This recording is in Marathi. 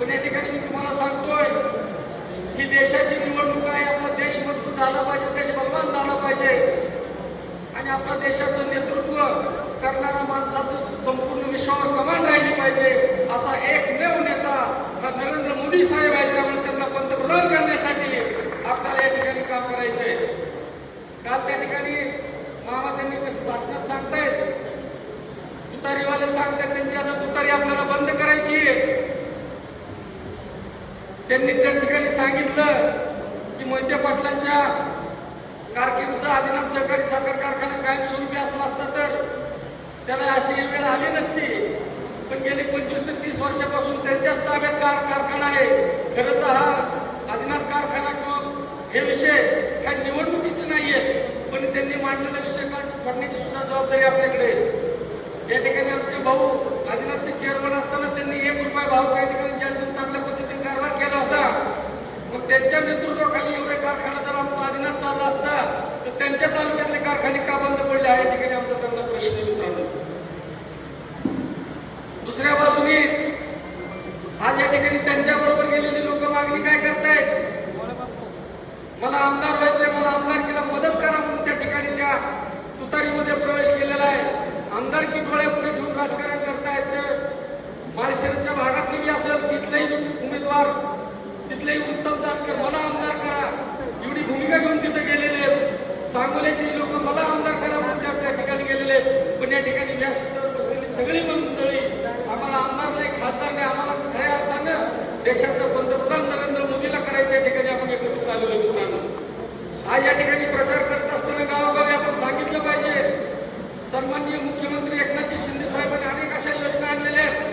पण या ठिकाणी मी तुम्हाला सांगतोय ही देशाची निवडणूक आहे आपला देश मजबूत झाला पाहिजे देश बलवान झाला पाहिजे. आणि आपल्या देशाचं नेतृत्व करणाऱ्या माणसाचं संपूर्ण विश्वावर कमांड राहिली पाहिजे असा एकमेव नेता हा नरेंद्र मोदी साहेब आहेत त्यामुळे त्यांना पंतप्रधान करण्यासाठी आपल्याला या ठिकाणी काम करायचंय. काल त्या ठिकाणी मामा त्यांनी कसं भाषणात सांगतायत तुतारीवाले सांगतात त्यांची आता तुतारी आपल्याला बंद करायची आहे. त्यांनी त्या ठिकाणी सांगितलं की मोहिते पाटलांच्या कारकिर्दीचा आदिनाथ सहकारी साखर कारखाना कायमस्वरूपी असला असता तर त्याला अशी वेळ आली नसती. पण गेली पंचवीस ते तीस वर्षापासून त्यांच्याच ताब्यात कार कारखाना आहे. खरं तर हा आदिनाथ कारखाना किंवा हे विषय काय निवडणुकीचे नाही आहेत पण त्यांनी मांडलेला विषय पडण्याची सुद्धा जबाबदारी आपल्याकडे या ठिकाणी आमचे भाऊ आदिनाथचे चेअरमन असताना त्यांनी एक रुपया भाव त्या ठिकाणी ज्या चांगल्या पद्धतीने कारभार केला होता मग त्यांच्या नेतृत्वाखाली एवढे कारखाना जर आमचा आदिनाथ चालला असता तर त्यांच्या तालुक्यातले कारखाने का बंद पडले? आहे ठिकाणी आमचा त्यांना प्रश्न मित्रांनो. दुसऱ्या बाजूने आज या ठिकाणी त्यांच्याबरोबर गेलेली लोक मागणी काय करतायत? मला आमदार व्हायचंय मला आमदारकीला मदत करा म्हणून त्या ठिकाणी त्या तुतारीमध्ये प्रवेश केलेला आहे. आमदारकी डोळ्यापुढे ठेवून राजकारण करतायत ते. माळशेरच्या भागातली बी असेल तिथलेही उमेदवार तिथलेही उत्तम जानकर सांगोल्याचे लोक मला आमदार करा म्हणून त्या ठिकाणी गेलेले पण या ठिकाणी व्यासपीठावर बसलेली सगळी मंडळी आम्हाला आमदार नाही खासदार नाही आम्हाला खऱ्या अर्थानं देशाचं पंतप्रधान नरेंद्र मोदीला करायचं या ठिकाणी आपण एकत्रित आलेलो मित्रांनो. आज या ठिकाणी प्रचार करत असताना गावोगावी आपण सांगितलं पाहिजे. सन्माननीय मुख्यमंत्री एकनाथजी शिंदे साहेबांनी अनेक अशा योजना आणलेल्या आहेत.